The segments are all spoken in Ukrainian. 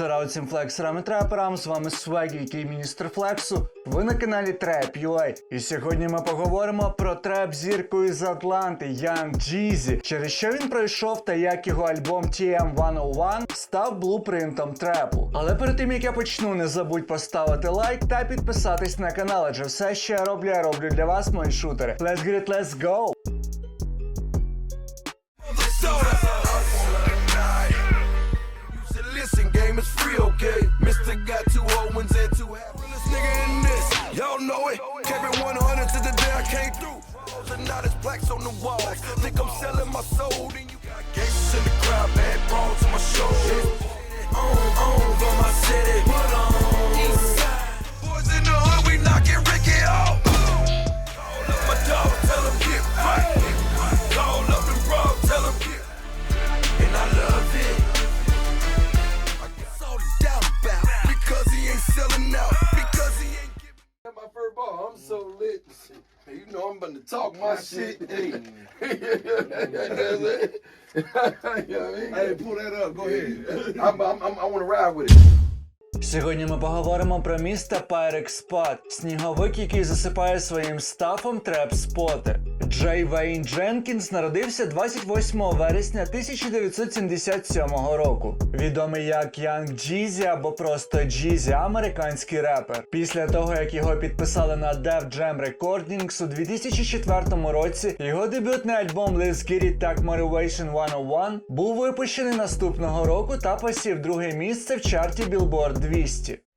Шараут всім флексерам і треперам, з вами Свегі, який міністр флексу. Ви на каналі Trap UA. І сьогодні ми поговоримо про треп зірку із Атланти Young Jeezy, через що він пройшов та як його альбом TM101 став блупринтом трепу. Але перед тим як я почну, не забудь поставити лайк та підписатись на канал, адже все, що я роблю, я роблю для вас, мої шутери. Let's get it, let's go! Is free, okay? Mister got two ones and two half. Realest nigga in this, y'all know it. Kept it 100 to the day I came through. And now there's plaques on the walls. Think I'm selling my soul, then you got gangsters in the crowd, bad brawls on my shoulders. On, on for my city. Put on. East side. Boys in the hood, we knocking Ricky off. Call up my dog, tell him get right. Know I'm about to talk my shit. Hey, you know what I mean? Hey, pull that up. Go ahead. I'm, I'm, I'm, I want to ride with it. Сьогодні ми поговоримо про місто Spot, сніговик, який засипає своїм стафом треп-споти. Джей Вейн Дженкінс народився 28 вересня 1977 року. Відомий як Young Jeezy або просто Jeezy, американський репер. Після того, як його підписали на Def Jam Recordings у 2004 році, його дебютний альбом Let's Get It Tag Motivation 101 був випущений наступного року та посів друге місце в чарті Billboard 200. 200.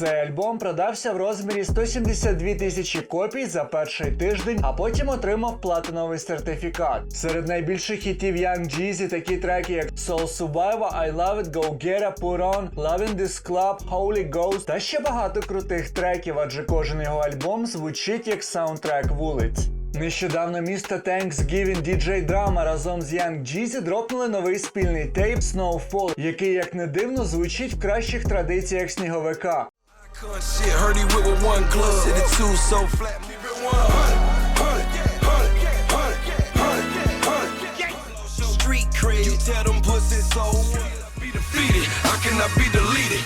Цей альбом продався в розмірі 172 тисячі копій за перший тиждень, а потім отримав платиновий сертифікат. Серед найбільших хітів Young Jeezy такі треки, як Soul Survivor, I Love It, Go Get It, Put On, Loving This Club, Holy Ghost та ще багато крутих треків, адже кожен його альбом звучить як саундтрек вулиць. Нещодавно місто Thanksgiving DJ Drama разом з Young Jeezy дропнули новий спільний тейп Snowfall, який, як не дивно, звучить в кращих традиціях сніговика. Heard he with one the two so flat, keep it 100. Street cred, you tell them pussies so be defeated. I cannot be deleted.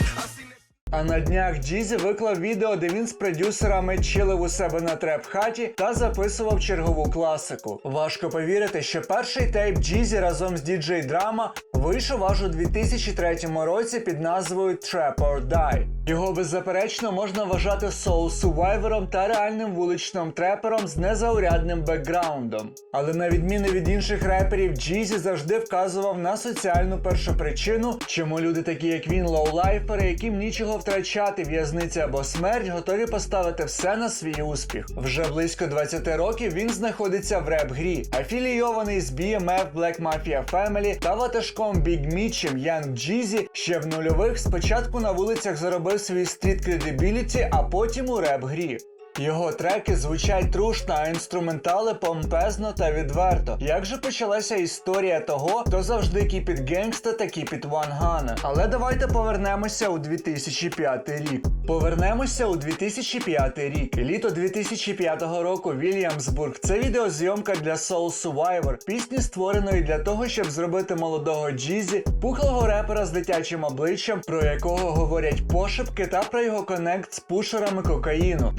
А на днях Джізі виклав відео, де він з продюсерами чилив у себе на треп-хаті та записував чергову класику. Важко повірити, що перший тейп Джізі разом з діджей Драма вийшов аж у 2003 році під назвою Trap or Die. Його беззаперечно можна вважати соул-сувайвером та реальним вуличним трепером з незаурядним бекграундом. Але на відміну від інших реперів, Джізі завжди вказував на соціальну першопричину, чому люди такі, як він, лоулайфери, яким нічого втрачати, в'язниця або смерть, готові поставити все на свій успіх. Вже близько 20 років він знаходиться в реп-грі, афілійований з BMF, Black Mafia Family та ватажком Big Мічем Young Jeezy ще в нульових спочатку на вулицях заробив свій стріт кредибіліті, а потім у реп-грі. Його треки звучать трушно, а інструментали помпезно та відверто. Як же почалася історія того, хто завжди кіпіт генгста та кіпіт Гана? Але давайте повернемося у 2005 рік. Повернемося у 2005 рік. Літо 2005 року Вільямсбург. Це відеозйомка для Soul Survivor, пісні створеної для того, щоб зробити молодого Джізі, пухлого репера з дитячим обличчям, про якого говорять пошепки, та про його конект з пушерами кокаїну,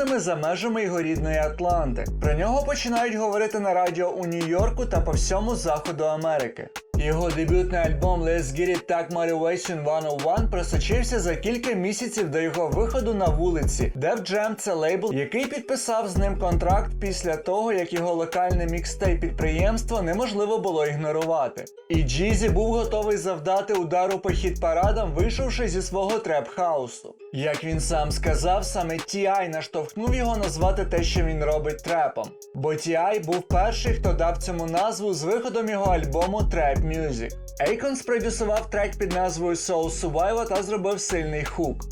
доступними за межами його рідної Атланти. Про нього починають говорити на радіо у Нью-Йорку та по всьому заходу Америки. Його дебютний альбом Let's Get It Tag Motivation 101 просочився за кілька місяців до його виходу на вулиці. Def Jam – це лейбл, який підписав з ним контракт після того, як його локальне мікстейп підприємство неможливо було ігнорувати. І Джізі був готовий завдати удару по хіт-парадам, вийшовши зі свого треп-хаусу. Як він сам сказав, саме T.I. наштовхнув його назвати те, що він робить трепом. Бо T.I. був перший, хто дав цьому назву з виходом його альбому Trap Music. Akon спродюсував трек під назвою Soul Survivor та зробив сильний хук.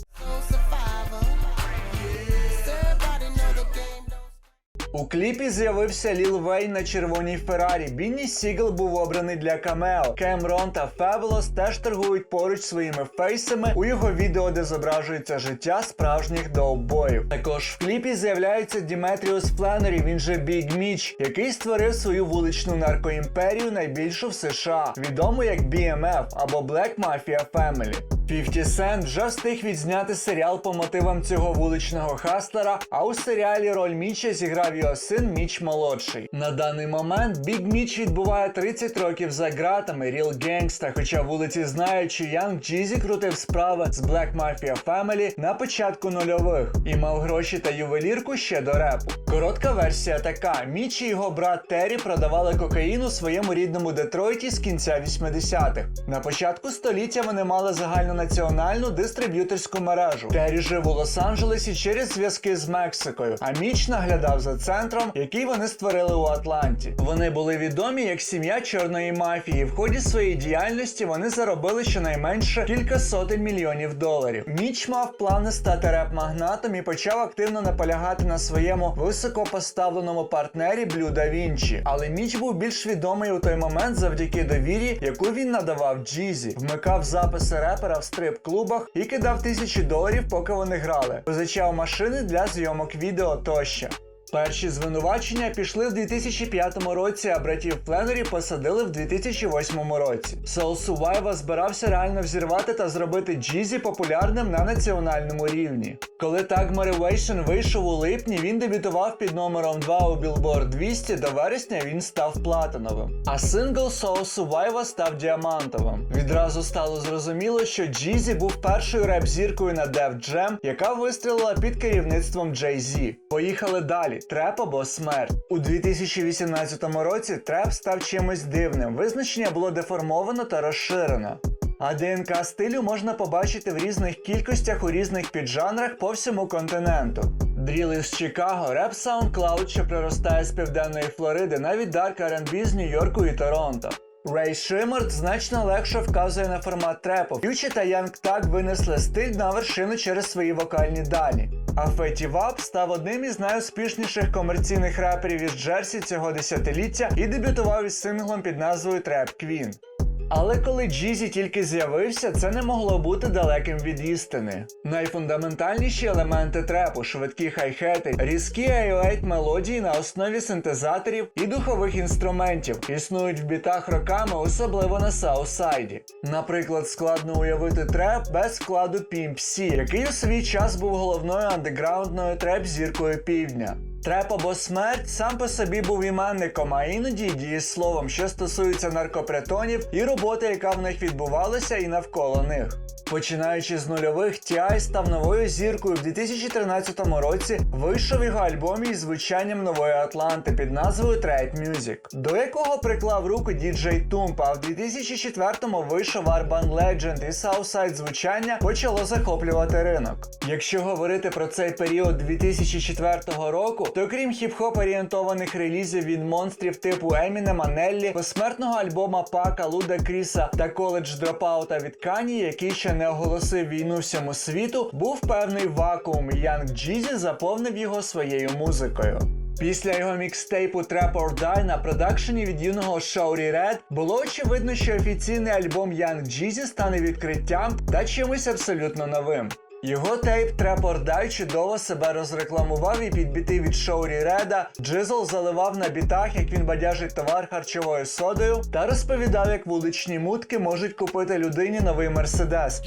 У кліпі з'явився Ліл Вейн на червоній Феррарі. Бінні Сігл був обраний для камео. Кемрон та Февелос теж торгують поруч своїми фейсами у його відео, де зображується життя справжніх доубоїв. Також в кліпі з'являється Діметріус Фленері, він же Біг Міч, який створив свою вуличну наркоімперію найбільшу в США, відому як BMF або Black Mafia Family. 50 Cent вже встиг відзняти серіал по мотивам цього вуличного хаслера, а у серіалі роль Міча зіграв його син Міч молодший. На даний момент Біг Міч відбуває 30 років за ґратами Real Gangsta, хоча вулиці знають, що Янг Джізі крутив справи з Black Mafia Family на початку нульових і мав гроші та ювелірку ще до репу. Коротка версія така: Міч і його брат Террі продавали кокаїн у своєму рідному Детройті з кінця 80-х. На початку століття вони мали загальнонаціональну дистриб'юторську мережу. Террі жив у Лос-Анджелесі через зв'язки з Мексикою, а Міч наглядав за центром, який вони створили у Атланті. Вони були відомі як сім'я чорної мафії. В ході своєї діяльності вони заробили щонайменше кілька сотень мільйонів доларів. Міч мав плани стати реп-магнатом і почав активно наполягати на своєму високопоставленому партнері Блю да Вінчі. Але Міч був більш відомий у той момент завдяки довірі, яку він надавав Джізі, вмикав записи репера в стрип-клубах і кидав тисячі доларів, поки вони грали, позичав машини для зйомок відео тощо. Перші звинувачення пішли в 2005 році, а братів Фленері посадили в 2008 році. Soul Survivor збирався реально взірвати та зробити Джізі популярним на національному рівні. Коли Tag Motivation вийшов у липні, він дебютував під номером 2 у Billboard 200, до вересня він став платиновим. А сингл Soul Survivor став діамантовим. Відразу стало зрозуміло, що Джізі був першою реп-зіркою на Def Jam, яка вистрілила під керівництвом Jay-Z. Поїхали далі. Треп або смерть. У 2018 році треп став чимось дивним. Визначення було деформовано та розширено. А ДНК стилю можна побачити в різних кількостях у різних піджанрах по всьому континенту. Дріл із Чикаго, реп SoundCloud, що приростає з південної Флориди, навіть Дарк R&B з Нью-Йорку і Торонто. Рей Шиммерт значно легше вказує на формат трепу. Ф'ючі та Янг Так винесли стиль на вершину через свої вокальні дані. А Феті Вап став одним із найуспішніших комерційних реперів із Джерсі цього десятиліття і дебютував із синглом під назвою Треп Квін. Але коли Джізі тільки з'явився, це не могло бути далеким від істини. Найфундаментальніші елементи трепу, швидкі хай-хети, різкі айолейт мелодії на основі синтезаторів і духових інструментів існують в бітах роками, особливо на Саусайді. Наприклад, складно уявити треп без складу Pimp C, який у свій час був головною андеграундною треп-зіркою півдня. Треп або смерть сам по собі був іменником, а іноді й дієсловом, що стосується наркопритонів і роботи, яка в них відбувалася, і навколо них. Починаючи з нульових, T.I. став новою зіркою в 2013 році. Вийшов його альбом із звучанням нової Атланти під назвою Trade Music, до якого приклав руку діджей Тумп, а в 2004-му вийшов Urban Legend і Southside звучання почало захоплювати ринок. Якщо говорити про цей період 2004 року, то крім хіп-хоп орієнтованих релізів від монстрів типу Емінема, Неллі, посмертного альбома Пака, Луда Кріса та коледж дропаута від Кані, який ще не оголосив війну всьому світу, був певний вакуум, і Янг Джізі заповнив його своєю музикою. Після його мікстейпу Trap or Die на продакшені від юного Шаурі Ред було очевидно, що офіційний альбом Young Jeezy стане відкриттям та чимось абсолютно новим. Його тейп Трепор Дай чудово себе розрекламував і під біти від Шоурі Реда Джизл заливав на бітах, як він бадяжить товар харчовою содою, та розповідав, як вуличні мутки можуть купити людині новий мерседес.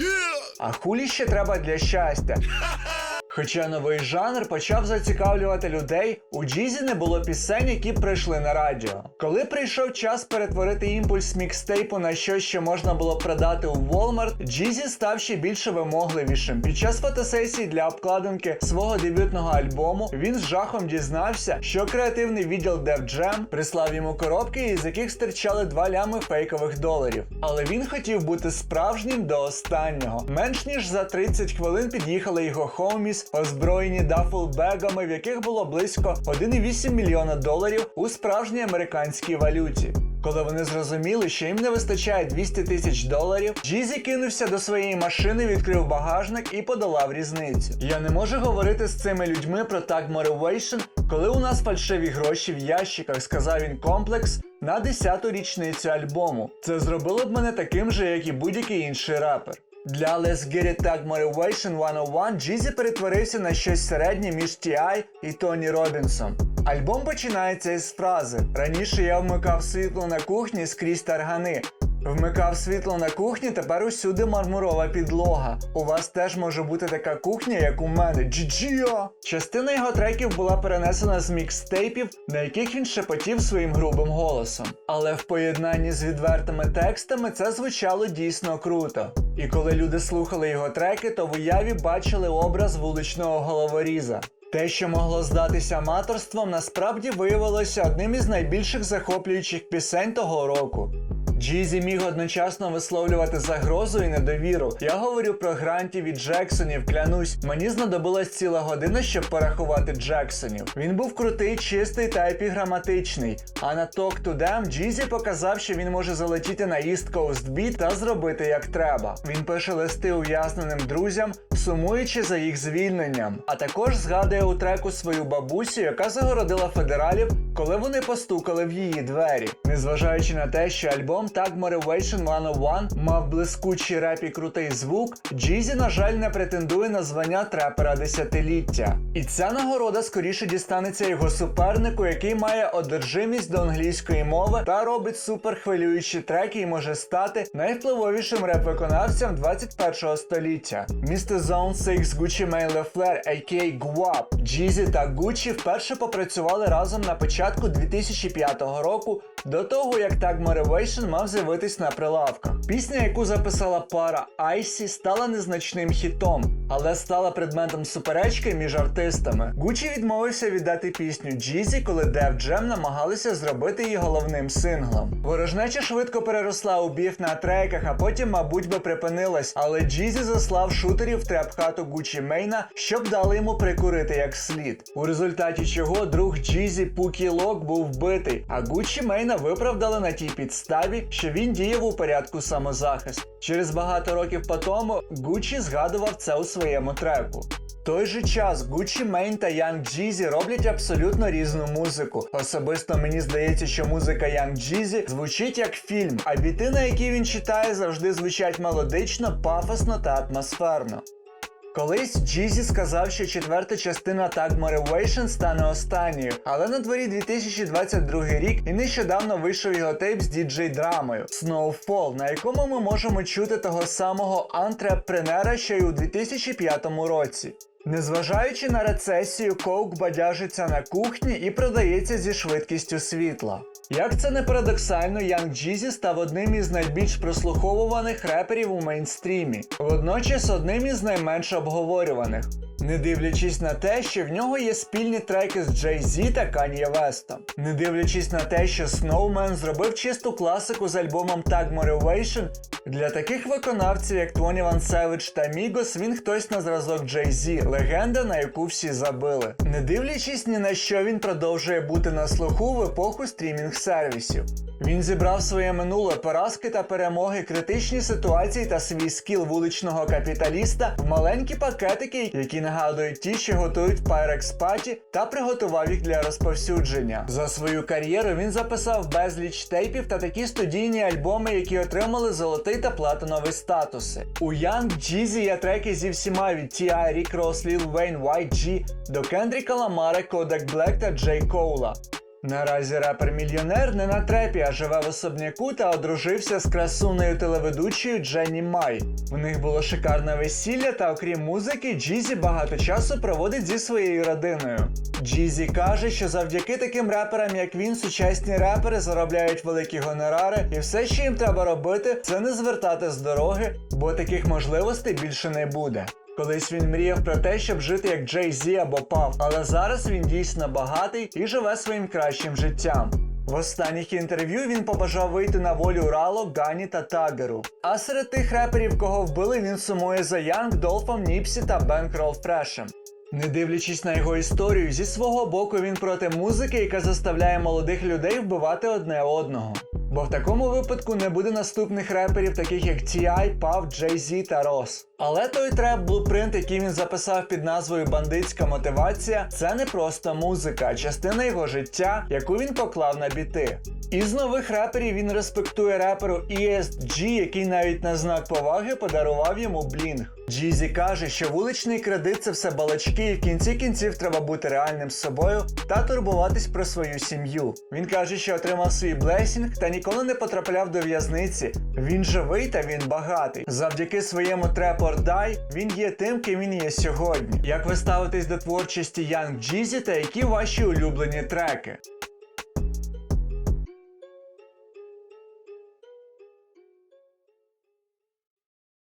А хулі ще треба для щастя. Хоча новий жанр почав зацікавлювати людей, у Джізі не було пісень, які прийшли на радіо. Коли прийшов час перетворити імпульс мікстейпу на щось, що можна було продати у Walmart, Джізі став ще більше вимогливішим. Під час фотосесії для обкладинки свого дебютного альбому він з жахом дізнався, що креативний відділ Def Jam прислав йому коробки, із яких стирчали два лями фейкових доларів. Але він хотів бути справжнім до останнього. Менш ніж за 30 хвилин під'їхали його озброєні дафлбегами, в яких було близько 1,8 мільйона доларів у справжній американській валюті. Коли вони зрозуміли, що їм не вистачає 200 тисяч доларів, Джізі кинувся до своєї машини, відкрив багажник і подолав різницю. Я не можу говорити з цими людьми про Tag Motivation, Коли у нас фальшиві гроші в ящиках, сказав він комплекс на 10-ту річницю альбому. Це зробило б мене таким же, як і будь-який інший рапер. Для Let's Get It Tag Motivation 101 Джізі перетворився на щось середнє між T.I. і Тоні Робінсом. Альбом починається із фрази: Раніше я вмикав світло на кухні скрізь таргани. Вмикав світло на кухні, тепер усюди мармурова підлога. У вас теж може бути така кухня, як у мене. Джіджіо! Частина його треків була перенесена з мікстейпів, на яких він шепотів своїм грубим голосом. Але в поєднанні з відвертими текстами це звучало дійсно круто. І коли люди слухали його треки, то в уяві бачили образ вуличного головоріза. Те, що могло здатися аматорством, насправді виявилося одним із найбільших захоплюючих пісень того року. Джізі міг одночасно висловлювати загрозу і недовіру. Я говорю про грантів і Джексонів, клянусь, мені знадобилась ціла година, щоб порахувати Джексонів. Він був крутий, чистий та епіграматичний. А на Talk to Them Джізі показав, що він може залетіти на East Coast Beat та зробити як треба. Він пише листи ув'язненим друзям, сумуючи за їх звільненням. А також згадує у треку свою бабусю, яка загородила федералів, коли вони постукали в її двері. Незважаючи на те, що альбом Tag Motivation 101 мав блискучий реп і крутий звук, Джізі, на жаль, не претендує на звання трепера десятиліття. І ця нагорода скоріше дістанеться його супернику, який має одержимість до англійської мови та робить суперхвилюючі треки і може стати найвпливовішим реп-виконавцем 21 століття. Mr. Zone 6 Gucci Mane LaFleur, a.k.a. Guap, Джізі та Gucci вперше попрацювали разом на початку 2005 року, до того як Tag Motivation мав з'явитись на прилавках. Пісня, яку записала пара Icy, стала незначним хітом, але стала предметом суперечки між артистами. Gucci відмовився віддати пісню Джізі, коли Def Jam намагалися зробити її головним синглом. Ворожнеча швидко переросла у біф на треках, а потім, мабуть, би припинилась, але Джізі заслав шутерів в треп-хату Gucci Мейна, щоб дали йому прикурити як слід. У результаті чого друг Джізі Пукі Лок був вбитий, а Gucci Мейна виправдали на тій підставі, що він діяв у порядку самозахисту. Через багато років по тому Gucci згадував це у своєму треку. В той же час Gucci Mane та Young Jeezy роблять абсолютно різну музику. Особисто мені здається, що музика Young Jeezy звучить як фільм, а біти, на які він читає, завжди звучать мелодично, пафосно та атмосферно. Колись Джізі сказав, що четверта частина Tag Motivation стане останньою, але на дворі 2022 рік і нещодавно вийшов його тейп з діджей-драмою Snowfall, на якому ми можемо чути того самого антрепренера, що й у 2005 році. Незважаючи на рецесію, Коук бадяжиться на кухні і продається зі швидкістю світла. Як це не парадоксально, Young Jeezy став одним із найбільш прослуховуваних реперів у мейнстрімі, водночас одним із найменш обговорюваних, не дивлячись на те, що в нього є спільні треки з Jay-Z та Kanye West. Не дивлячись на те, що Snowman зробив чисту класику з альбомом Tag Motivation, для таких виконавців, як 21 Savage та Migos, він хтось на зразок Jay-Z, легенда, на яку всі забили. Не дивлячись ні на що, він продовжує бути на слуху в епоху стрімінг-сервісів. Він зібрав своє минуле поразки та перемоги, критичні ситуації та свій скіл вуличного капіталіста в маленькі пакетики, які нагадують ті, що готують Party, та приготував їх для розповсюдження. За свою кар'єру він записав безліч тейпів та такі студійні альбоми, які отримали золотий та платиновий статуси. У Young Jeezy є треки зі всіма від T.I., Rick Ross, Lil Wayne, YG до Кендріка Ламара, Kodak Black та Джей Коула. Наразі репер-мільйонер не на трепі, а живе в особняку та одружився з красуною телеведучою Дженні Май. У них було шикарне весілля, та окрім музики, Джізі багато часу проводить зі своєю родиною. Джізі каже, що завдяки таким реперам, як він, сучасні репери заробляють великі гонорари, і все, що їм треба робити, це не звертати з дороги, бо таких можливостей більше не буде. Колись він мріяв про те, щоб жити як Джей Зі або Пав, але зараз він дійсно багатий і живе своїм кращим життям. В останніх інтерв'ю він побажав вийти на волю Рало, Гані та Тагеру. А серед тих реперів, кого вбили, він сумує за Янг, Долфом, Ніпсі та Бенкрол Фрешем. Не дивлячись на його історію, зі свого боку він проти музики, яка заставляє молодих людей вбивати одне одного. Бо в такому випадку не буде наступних реперів, таких як T.I., Puff, Jay-Z та Ross. Але той треп блупринт, який він записав під назвою Бандитська мотивація, це не просто музика, а частина його життя, яку він поклав на біти. Із нових реперів він респектує реперу ESG, який навіть на знак поваги подарував йому блінг. Джізі каже, що вуличний кредит це все балачки, і в кінці кінців треба бути реальним з собою та турбуватись про свою сім'ю. Він каже, що отримав свій блесінг та ніколи не потрапляв до в'язниці. Він живий та він багатий. Завдяки своєму Trap or він є тим, ким він є сьогодні. Як ви ставитесь до творчості Young Jeezy та які ваші улюблені треки?